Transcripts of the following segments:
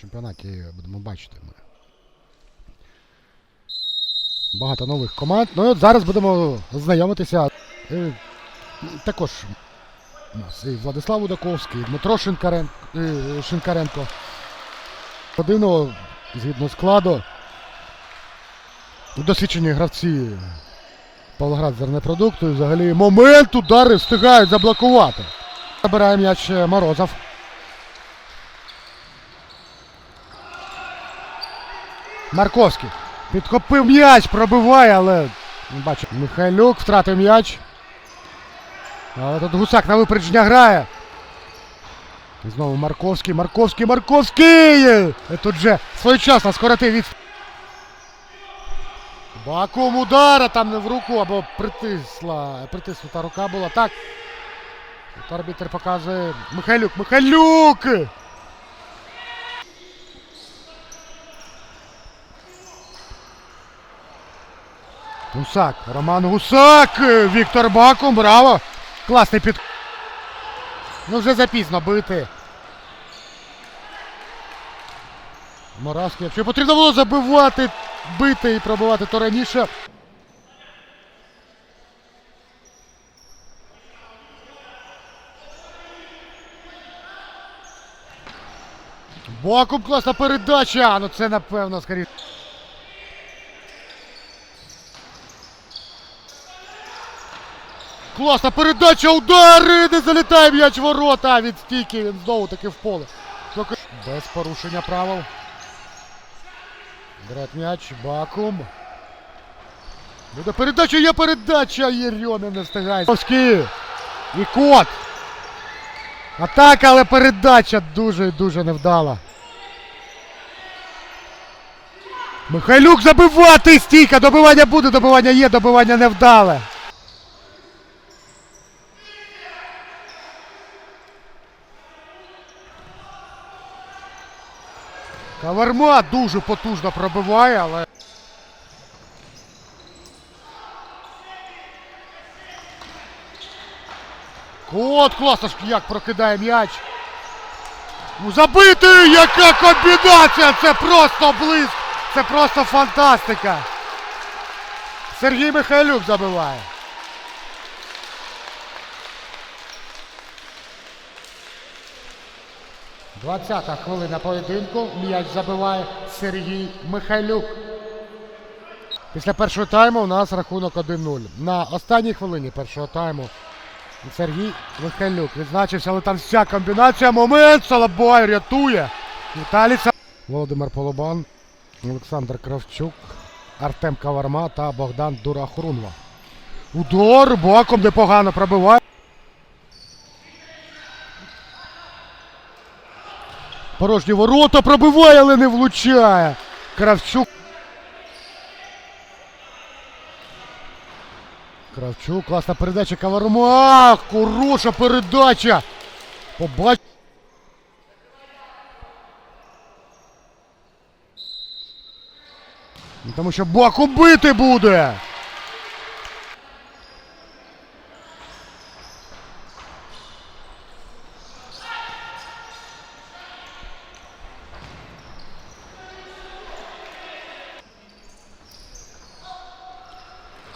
чемпіонаті будемо бачити ми. Багато нових команд. Ну і от зараз будемо знайомитися. Е, Також у нас і Владислав Удаковський, і Дмитро Шинкарен... е, Шинкаренко. Подивно, згідно складу. Досвідчені гравці Павлоград зернепродукту. І взагалі момент удари встигають заблокувати. Забирає м'яч е, Морозов. Марковський. Підхопив м'яч, пробиває, але. Бачу, Михайлюк втратив м'яч. Але тут гусак на випередження грає. І знову Марковський, Марковський, Марковський! І тут же своєчасно скоротив від. Бакум удара там не в руку або притисла. Притиснута рука була. Так. Тут арбітр показує. Михайлюк, Михайлюк! Гусак, Роман Гусак! Віктор Бакум, браво! Класний під. Ну вже запізно бити. Моравський. Якщо потрібно було забивати, бити і пробивати, то раніше. Бакум класна передача! Ну це напевно скоріше. Класна передача, удари! Не залітає м'яч ворота від стійки, він знову таки в поле. Без порушення правил. Берет м'яч, Бакум. Буде передача, є передача! Єрьомін не встигає. Ковський. І кот. Атака, але передача дуже і дуже невдала. Михайлюк забивати! Стійка! Добивання буде, добивання є, добивання невдале. Каверма дуже потужно пробиває, але. Кот класно ж як прокидає м'яч. Ну забити! Яка комбінація! Це просто блиск! Це просто фантастика! Сергій Михайлюк забиває. Двадцята хвилина поєдинку. М'яч забиває Сергій Михайлюк. Після першого тайму у нас рахунок 1-0. На останній хвилині першого тайму Сергій Михайлюк відзначився, але там вся комбінація. Момент! Салабай рятує. Віталій Володимир Полобан, Олександр Кравчук, Артем Каварма та Богдан Дурахрунва. Удар боком непогано пробиває. Порожні ворота пробиває, але не влучає. Кравчук. Кравчук, класна передача Каварма. Хороша передача. Побач. Ну, Тому що Баку бити буде.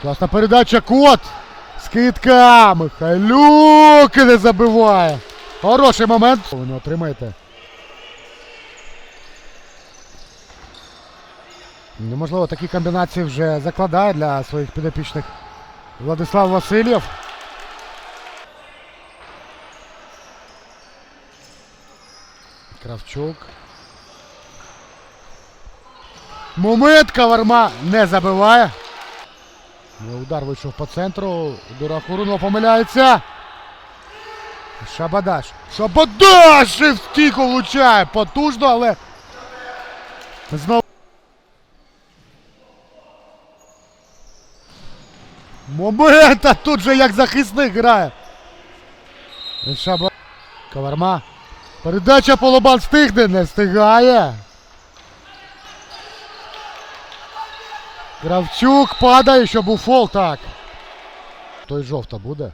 Класна передача кот. Скидка. Михайлюк не забиває. Хороший момент. Ви не отримаєте. Неможливо, такі комбінації вже закладає для своїх підопічних Владислав Васильєв. Кравчук. Момент Каварма не забиває. Ну, Удар вийшов по центру. Дурахурунов помиляється. Шабадаш. Шабадаш! І в влучає. Потужно, але. Знову. Момент! А тут же як захисник грає. Шаба. Каварма. Передача Полобан встигне, не встигає. Кравчук падає, щоб був фол, так. Той жовта буде.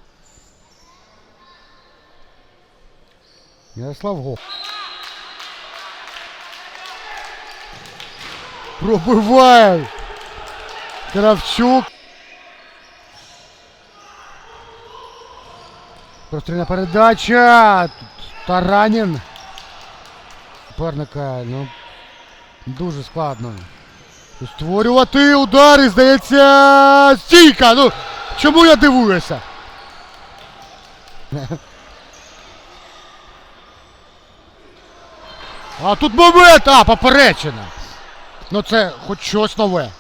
Ярослав Гоф. Пробиває. Кравчук. Прострільна передача. Тут Таранін. Суперника, ну, дуже складно. Створювати удари, здається, стійка! Ну, чому я дивуюся? А тут момент! А, поперечина. Ну це хоч щось нове.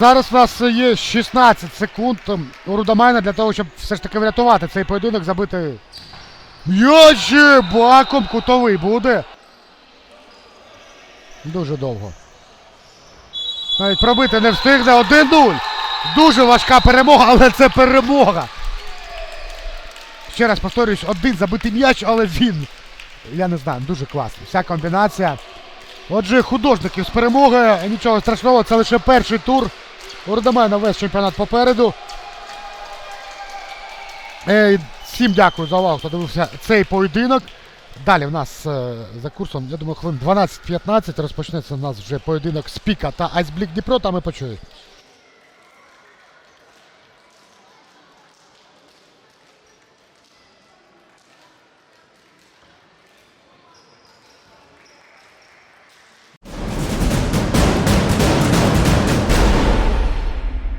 Зараз в нас є 16 секунд ем, у Рудамайна для того, щоб все ж таки врятувати цей поєдинок, забити. М'яч баком кутовий буде. Дуже довго. Навіть пробити не встигне 1-0. Дуже важка перемога, але це перемога. Ще раз повторюсь, один забитий м'яч, але він. Я не знаю, дуже класний. Вся комбінація. Отже, художників з перемогою. Нічого страшного, це лише перший тур. У Родомена весь чемпіонат попереду. Е, всім дякую за увагу, хто дивився цей поєдинок. Далі в нас е, за курсом, я думаю, хвилин 12-15 розпочнеться у нас вже поєдинок Спіка та Айсблік Дніпро, там ми почуємо.